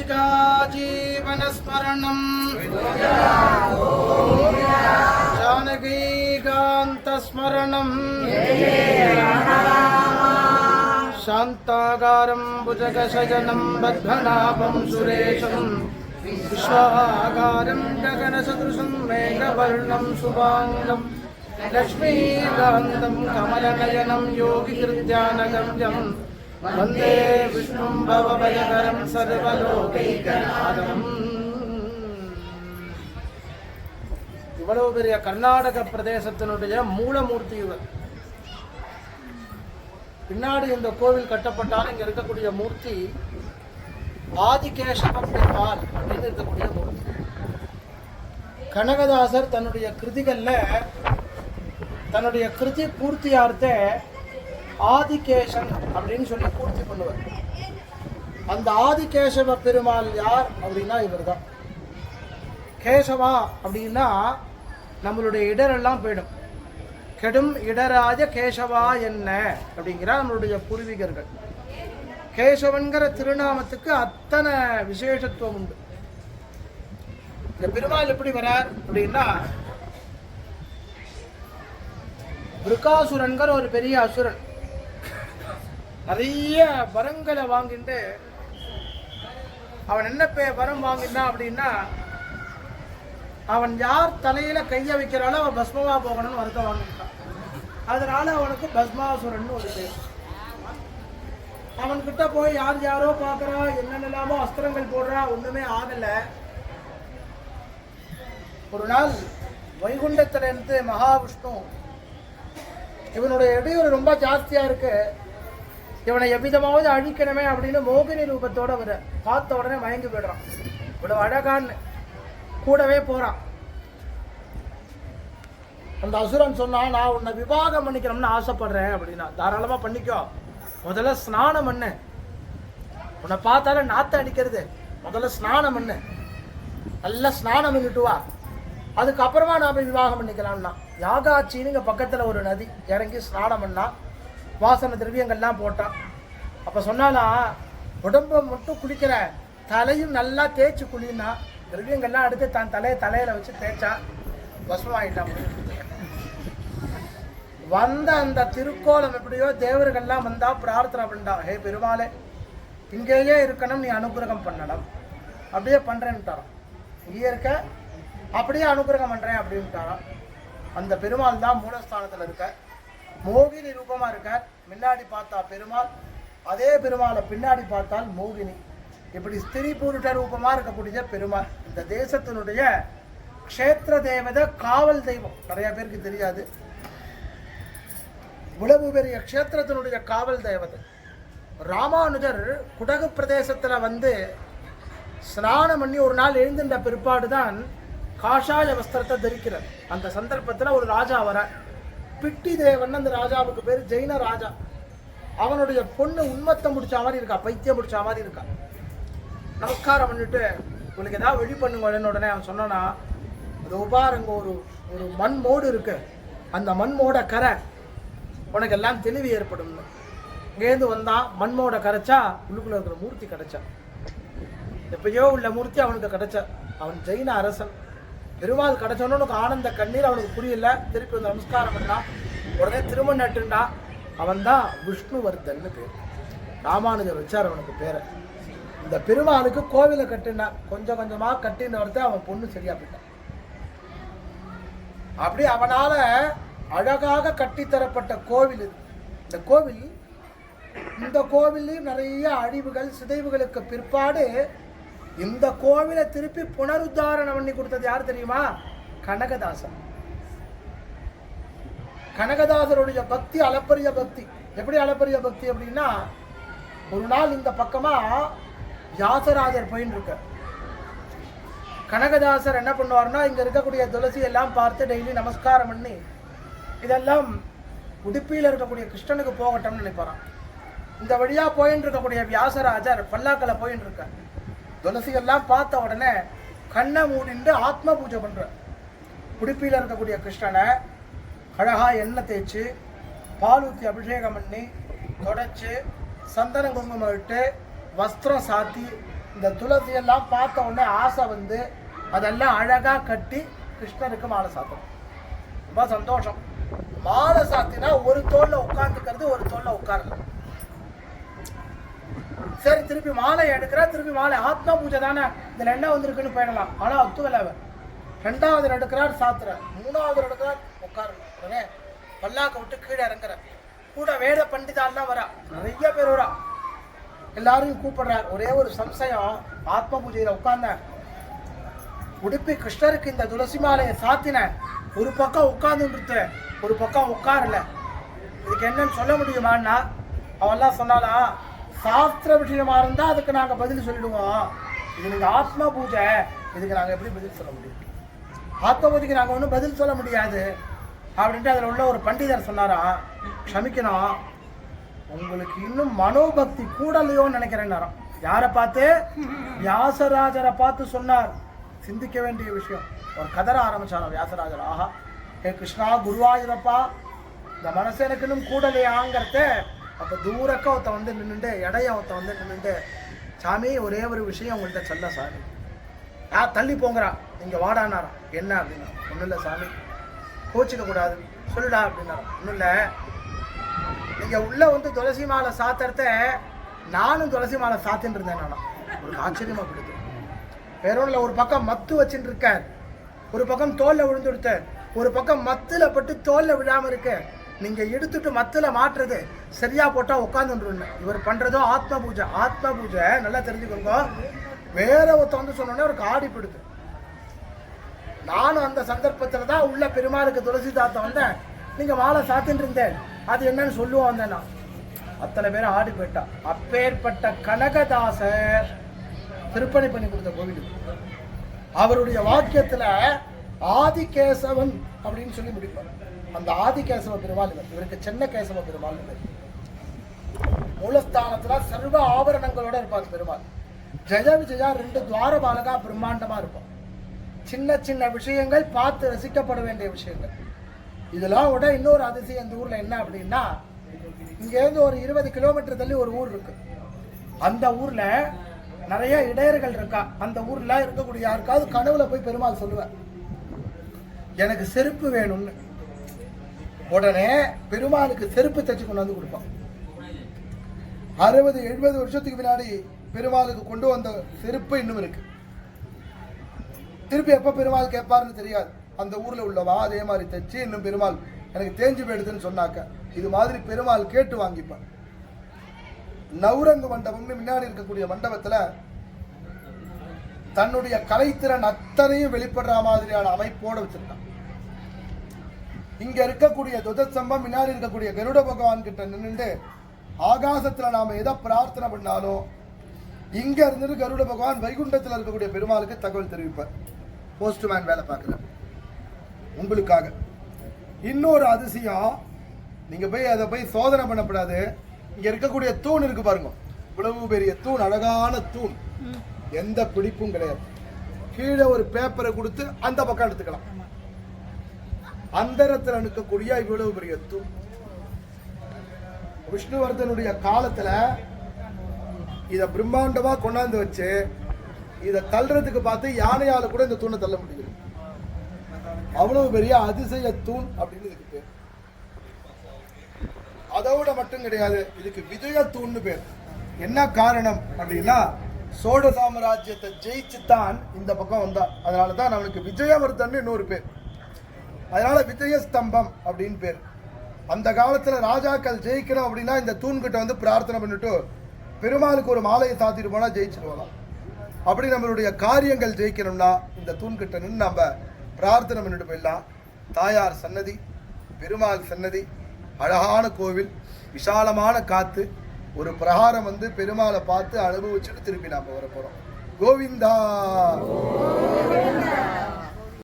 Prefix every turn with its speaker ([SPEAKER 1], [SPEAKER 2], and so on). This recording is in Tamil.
[SPEAKER 1] राधिका जीवनस्मरणम् जानकीकान्तस्मरणम् शान्ताकारं भुजगशयनं बद्धनाभं सुरेशम् विश्वाकारं गगनसदृशं मेघवर्णं शुभाङ्गम् लक्ष्मीकान्तं कमलनयनं योगिहृद्यानगम्यम् वन्दे विष्णुं भवभयकरं सर्वलोकैकनाथम् இவ்வளவு பெரிய கர்நாடக பிரதேசத்தினுடைய மூலமூர்த்தி இவர் பின்னாடி இந்த கோவில் கட்டப்பட்டாலும் இங்க இருக்கக்கூடிய மூர்த்தி ஆதிகேசவ பெருமாள் அப்படின்னு இருக்கக்கூடிய மூர்த்தி கனகதாசர் தன்னுடைய கிருதிகள்ல தன்னுடைய கிருதி பூர்த்தியார்த்த ஆதிகேசன் அப்படின்னு சொல்லி பூர்த்தி பண்ணுவார். அந்த ஆதிகேசவ பெருமாள் யார் அப்படின்னா இவர்தான். கேசவா அப்படின்னா நம்மளுடைய இடரெல்லாம் போயிடும். கெடும் இடராஜ கேசவா என்ன அப்படிங்கிற நம்மளுடைய பூர்வீகர்கள். கேசவன்கிற திருநாமத்துக்கு அத்தனை விசேஷத்துவம் உண்டு. இந்த பெருமாள் எப்படி வரார் அப்படின்னா விருக்காசுரன்கிற ஒரு பெரிய அசுரன். நிறைய வரங்களை வாங்கிட்டு அவன் என்ன பே வரம் வாங்கினான் அப்படின்னா அவன் யார் தலையில கையை வைக்கிறாலும் அவன் பஸ்மமா போகணும்னு வருத்தம் வாங்கிட்டான் அதனால அவனுக்கு பஸ்மாசுரன் ஒரு பேர். அவன்கிட்ட போய் யார் யாரோ பார்க்கறா என்னென்னலாமோ அஸ்திரங்கள் போடுறா ஒண்ணுமே ஆகல. ஒரு நாள் வைகுண்டத்திலிருந்து மகாவிஷ்ணு இவனுடைய இடையூறு ரொம்ப ஜாஸ்தியா இருக்கு. இவனை எவ்விதமாவது அழிக்கணுமே அப்படின்னு மோகினி ரூபத்தோட வர பார்த்த உடனே மயங்கி போயிடுறான். இவ்வளவு அழகான்னு கூடவே போறான். அந்த அசுரன் சொன்னா நான் உன்னை விவாகம் பண்ணிக்கணும்னு ஆசைப்படுறேன் அப்படின்னா தாராளமா பண்ணிக்கோ. முதல்ல ஸ்நானம் பண்ணு. உன்னை பார்த்தாலே நாத்த அடிக்கிறது. முதல்ல ஸ்நானம் பண்ணு. நல்லா ஸ்நானம் பண்ணிட்டு வா. அதுக்கப்புறமா நான் போய் விவாகம் பண்ணிக்கலாம்னா யாகாச்சின்னு இங்க பக்கத்துல ஒரு நதி இறங்கி ஸ்நானம் பண்ணா வாசன திரவியங்கள்லாம் போட்டான். அப்போ சொன்னாலாம் உடம்ப மட்டும் குளிக்கிற தலையும் நல்லா தேய்ச்சி குளினா திரவியங்கள்லாம் எடுத்து தான் தலையை தலையில் வச்சு தேய்ச்சா பஸ்மமாயிட்டான் வந்த அந்த திருக்கோலம் எப்படியோ தேவர்கள்லாம் வந்தால் பிரார்த்தனை பண்ணா ஹே பெருமாளே இங்கேயே இருக்கணும் நீ அனுகிரகம் பண்ணணும். அப்படியே பண்ணுறேன்ட்டாரான் இங்கே இருக்க? அப்படியே அனுகிரகம் பண்ணுறேன் அப்படின்ட்டாரான் அந்த பெருமாள் தான் மூலஸ்தானத்தில் இருக்க. மோகினி ரூபமாக இருக்கார். முன்னாடி பார்த்தா பெருமாள் அதே பெருமாளை பின்னாடி பார்த்தால் மோகினி. இப்படி ஸ்திரீ புருஷ ரூபமாக இருக்கக்கூடிய பெருமாள். இந்த தேசத்தினுடைய க்ஷேத்திர தேவதை காவல் தெய்வம். நிறைய பேருக்கு தெரியாது. இவ்வளவு பெரிய க்ஷேத்திரத்தினுடைய காவல் தேவதை. ராமானுஜர் குடகு பிரதேசத்தில் வந்து ஸ்நானம் பண்ணி ஒரு நாள் எழுந்திருந்த பிற்பாடு தான் காஷாய வஸ்திரத்தை தரிக்கிறார். அந்த சந்தர்ப்பத்தில் ஒரு ராஜா வர பிட்டி தேவன் அந்த ராஜாவுக்கு பேர் ஜெயின ராஜா. அவனுடைய பொண்ணு உண்மத்தை முடிச்ச மாதிரி இருக்கா பைத்தியம் முடிச்ச மாதிரி இருக்கா? நமஸ்காரம் பண்ணிட்டு உங்களுக்கு ஏதாவது வெளி பண்ணுங்க உடனே அவன் சொன்னானா அது உபாரங்க ஒரு ஒரு மண் மோடு இருக்கு. அந்த மண்மோட கரை உனக்கு எல்லாம் தெளிவு ஏற்படும்னு இங்கேருந்து வந்தான் மண்மோட கரைச்சா உள்ளுக்குள்ள இருக்கிற மூர்த்தி கிடைச்சா எப்பயோ உள்ள மூர்த்தி அவனுக்கு கிடைச்சா அவன் ஜெயின அரசன். பெருமாள் கிடச்சோன்னு உனக்கு ஆனந்த கண்ணீர் அவனுக்கு புரியல. திருப்பி வந்து நமஸ்காரம் பண்ணான் உடனே திரும்ப நட்டுண்டா அவன் தான் விஷ்ணுவர்தன் பேர். ராமானுஜர் வச்சார் அவனுக்கு பேரை. இந்த பெருமாளுக்கு கோவிலை கட்டினான் கொஞ்சம் கொஞ்சமாக கட்டினவர்த்த அவன் பொண்ணு சரியா போயிட்டான் அப்படி அவனால அழகாக கட்டித்தரப்பட்ட கோவில் இது. இந்த கோவில் இந்த கோவிலையும் நிறைய அழிவுகள் சிதைவுகளுக்கு பிற்பாடு இந்த கோவிலை திருப்பி புனருத்தாரணம் பண்ணி கொடுத்தது யார் தெரியுமா? கனகதாசன். கனகதாசருடைய பக்தி அளப்பரிய பக்தி. எப்படி அளப்பரிய பக்தி அப்படின்னா ஒரு நாள் இந்த பக்கமா வியாசராஜர் போயின்னு இருக்க கனகதாசர் என்ன பண்ணுவார்னா இங்க இருக்கக்கூடிய துளசி எல்லாம் பார்த்து டெய்லி நமஸ்காரம் பண்ணி இதெல்லாம் உடுப்பியில் இருக்கக்கூடிய கிருஷ்ணனுக்கு போகட்டும்னு நினைப்பாரான் இந்த வழியா போயின்னு இருக்கக்கூடிய வியாசராஜர் பல்லாக்கில் போயின்னு இருக்கார். துளசியெல்லாம் பார்த்த உடனே கண்ணை மூடிண்டு ஆத்ம பூஜை பண்ணுற உடுப்பியில் இருக்கக்கூடிய கிருஷ்ணனை அழகாக எண்ணெய் தேய்ச்சி பால் ஊற்றி அபிஷேகம் பண்ணி தொடச்சி சந்தன குங்குமம் விட்டு வஸ்திரம் சாத்தி இந்த துளசியெல்லாம் பார்த்த உடனே ஆசை வந்து அதெல்லாம் அழகாக கட்டி கிருஷ்ணருக்கு மாலை சாத்தணும். ரொம்ப சந்தோஷம். மாலை சாத்தினா ஒரு தோளில் உட்காந்துக்கிறது ஒரு தோளில் உட்காரலாம் சரி திருப்பி மாலை எடுக்கிறா திருப்பி மாலை. ஆத்மா பூஜை தானே? இதில் என்ன வந்திருக்குன்னு போயிடலாம். ஆனால் ஒத்துக்கல அவர் ரெண்டாவது எடுக்கிறார் சாத்துற மூணாவது எடுக்கிறார் உட்காரணும். உடனே பல்லாக்க விட்டு கீழே இறங்குற கூட வேத பண்டிதாலாம் வரா. நிறைய பேர் வரா. எல்லாரையும் கூப்பிடுறார். ஒரே ஒரு சம்சயம் ஆத்ம பூஜையில் உட்கார்ந்தார். உடுப்பி கிருஷ்ணருக்கு இந்த துளசி மாலையை சாத்தினேன் ஒரு பக்கம் உட்கார்ந்துட்டு ஒரு பக்கம் உட்காரல. இதுக்கு என்னன்னு சொல்ல முடியுமான்னா அவெல்லாம் சொன்னாலாம் சாஸ்திர விஷயமா இருந்தா அதுக்கு நாங்க பதில் சொல்லிடுவோம். இது நீங்க ஆத்மா பூஜை. இதுக்கு நாங்க எப்படி பதில் சொல்ல முடியும்? ஆத்ம பூஜைக்கு நாங்க ஒன்றும் பதில் சொல்ல முடியாது. அப்படின்ட்டு அதில் உள்ள ஒரு பண்டிதர் சொன்னாராம் க்ஷமிக்கணும். உங்களுக்கு இன்னும் மனோபக்தி கூடலையோன்னு நினைக்கிறேன் நேரம் யாரை பார்த்து? வியாசராஜரை பார்த்து சொன்னார். சிந்திக்க வேண்டிய விஷயம். ஒரு கதற ஆரம்பிச்சாராம் வியாசராஜர். ஆஹா ஏ கிருஷ்ணா குருவாயூரப்பா இந்த மனசு எனக்கு இன்னும் கூடலையாங்கிறத அப்போ தூரக்க ஒருத்தன் வந்து நின்றுட்டு இடைய ஒருத்தன் வந்து நின்றுட்டு சாமி ஒரே ஒரு விஷயம் உங்கள்கிட்ட சொல்ல சாமி. ஆ தள்ளி போங்கிறா இங்கே வாடானாரா என்ன அப்படின்னா ஒன்றும் இல்லை சாமி. கோச்சிக்க கூடாது. சொல்லுடா அப்படின்னாராம். ஒன்றும் இல்லை. நீங்கள் உள்ளே வந்து துளசி மாலை சாத்துறத நானும் துளசி மாலை சாத்தின்னு இருந்தேன் நானா. ஒரு ஆச்சரியமா பிடிக்கும் வேற ஒரு பக்கம் மத்து வச்சுட்டு இருக்கார் ஒரு பக்கம் தோல்ல விழுந்து கொடுத்தார் ஒரு பக்கம் மத்தில் பட்டு தோல்ல விழாமல் இருக்க. நீங்கள் எடுத்துட்டு மத்தில் மாட்டுறது சரியாக போட்டால் உட்காந்துருன்னு இவர் பண்ணுறதோ ஆத்ம பூஜை. ஆத்ம பூஜை நல்லா தெரிஞ்சுக்கோங்க. வேற ஒருத்த வந்து சொன்னோன்னே ஒரு ஆடி பிடித்து நானும் அந்த சந்தர்ப்பத்தில் தான் உள்ள பெருமாளுக்கு துளசி தாத்த வந்தேன். நீங்கள் மாலை சாத்தின்னு இருந்தேன். அது என்னன்னு சொல்லுவோம் வந்தேன் நான் அத்தனை பேர் ஆடி போயிட்டா. அப்பேற்பட்ட கனகதாசர் திருப்பணி பண்ணி கொடுத்த கோவில் அவருடைய வாக்கியத்தில் ஆதிகேசவன் அப்படின்னு சொல்லி முடிப்பார். அந்த ஆதிகேசவ பெருமாள் இவர். இவருக்கு சென்ன கேசவ பெருமாள் இவர். மூலஸ்தானத்துல சர்வ ஆபரணங்களோட இருப்பார் பெருமாள். ஜெய விஜயா ரெண்டு துவாரபாலகா பிரம்மாண்டமா இருப்பான் சின்ன சின்ன விஷயங்கள் பார்த்து ரசிக்கப்பட வேண்டிய விஷயங்கள். இதெல்லாம் விட இன்னொரு அதிசயம் இந்த ஊர்ல என்ன அப்படின்னா இங்கேருந்து ஒரு இருபது கிலோமீட்டர் தள்ளி ஒரு ஊர் இருக்கு. அந்த ஊர்ல நிறைய இடையர்கள் இருக்கா. அந்த ஊர்ல இருக்கக்கூடிய யாருக்காவது கனவுல போய் பெருமாள் சொல்லுவேன் எனக்கு செருப்பு வேணும்னு. உடனே பெருமாளுக்கு செருப்பு தச்சு கொண்டு வந்து கொடுப்பான். அறுபது எழுபது வருஷத்துக்கு முன்னாடி பெருமாளுக்கு கொண்டு வந்த செருப்பு இன்னும் இருக்கு. திருப்பி எப்போ பெருமாள் கேட்பாருன்னு தெரியாது. அந்த ஊரில் உள்ளவா அதே மாதிரி தைச்சு இன்னும் பெருமாள் எனக்கு தேஞ்சு போயிடுதுன்னு சொன்னாக்க இது மாதிரி பெருமாள் கேட்டு வாங்கிப்பான் நவரங்க மண்டபம்னு முன்னாடி இருக்கக்கூடிய மண்டபத்தில் தன்னுடைய கலைத்திறன் அத்தனையும் வெளிப்படுற மாதிரியான அமைப்போட வச்சிருக்கான். இங்க இருக்கக்கூடிய துதசம்பம் முன்னாடி இருக்கக்கூடிய கருட பகவான் கிட்ட நின்னுட்டு ஆகாசத்துல நாம எதை பிரார்த்தனை பண்ணாலும் இங்க இருந்துட்டு கருட பகவான் வைகுண்டத்துல இருக்கக்கூடிய பெருமாளுக்கு தகவல் தெரிவிப்பார். போஸ்ட்மேன் வேலை பார்க்குறேன் உங்களுக்காக. இன்னொரு அதிசயம் நீங்க போய் அதை போய் சோதனை பண்ணக்கூடாது இங்க இருக்கக்கூடிய தூண் இருக்கு பாருங்க. இவ்வளவு பெரிய தூண் அழகான தூண். எந்த பிடிப்பும் கிடையாது. கீழே ஒரு பேப்பரை கொடுத்து அந்த பக்கம் எடுத்துக்கலாம். அந்தரத்தில் நிற்கக்கூடிய இவ்வளவு பெரிய தூண் விஷ்ணுவர்தனுடைய காலத்துல இத பிரம்மாண்டமா கொண்டாந்து வச்சு இத தள்ளுறதுக்கு பார்த்து யானையால கூட இந்த தூணை தள்ள முடியும் அவ்வளவு பெரிய அதிசய தூண் அப்படின்னு இதுக்கு பேர். அதோட மட்டும் கிடையாது இதுக்கு விஜய தூண்னு பேர். என்ன காரணம் அப்படின்னா சோழ சாம்ராஜ்யத்தை ஜெயிச்சு தான் இந்த பக்கம் வந்தா. அதனால தான் நம்மளுக்கு விஜயவர்தன் இன்னொரு பேர். அதனால விஜய ஸ்தம்பம் அப்படின்னு பேர். அந்த காலத்தில் ராஜாக்கள் ஜெயிக்கணும் அப்படின்னா இந்த தூண்கிட்ட வந்து பிரார்த்தனை பண்ணிட்டு பெருமாளுக்கு ஒரு மாலையை சாத்திட்டு போனால் ஜெயிச்சிருவாங்க அப்படி நம்மளுடைய காரியங்கள் ஜெயிக்கணும்னா இந்த தூண்கிட்ட நின்று நம்ம பிரார்த்தனை பண்ணிட்டு போயிடலாம். தாயார் சன்னதி பெருமாள் சன்னதி அழகான கோவில் விசாலமான காத்து ஒரு பிரகாரம் வந்து பெருமாளை பார்த்து அனுபவிச்சுட்டு திருப்பி நாம் வரப்போகிறோம் கோவிந்தா!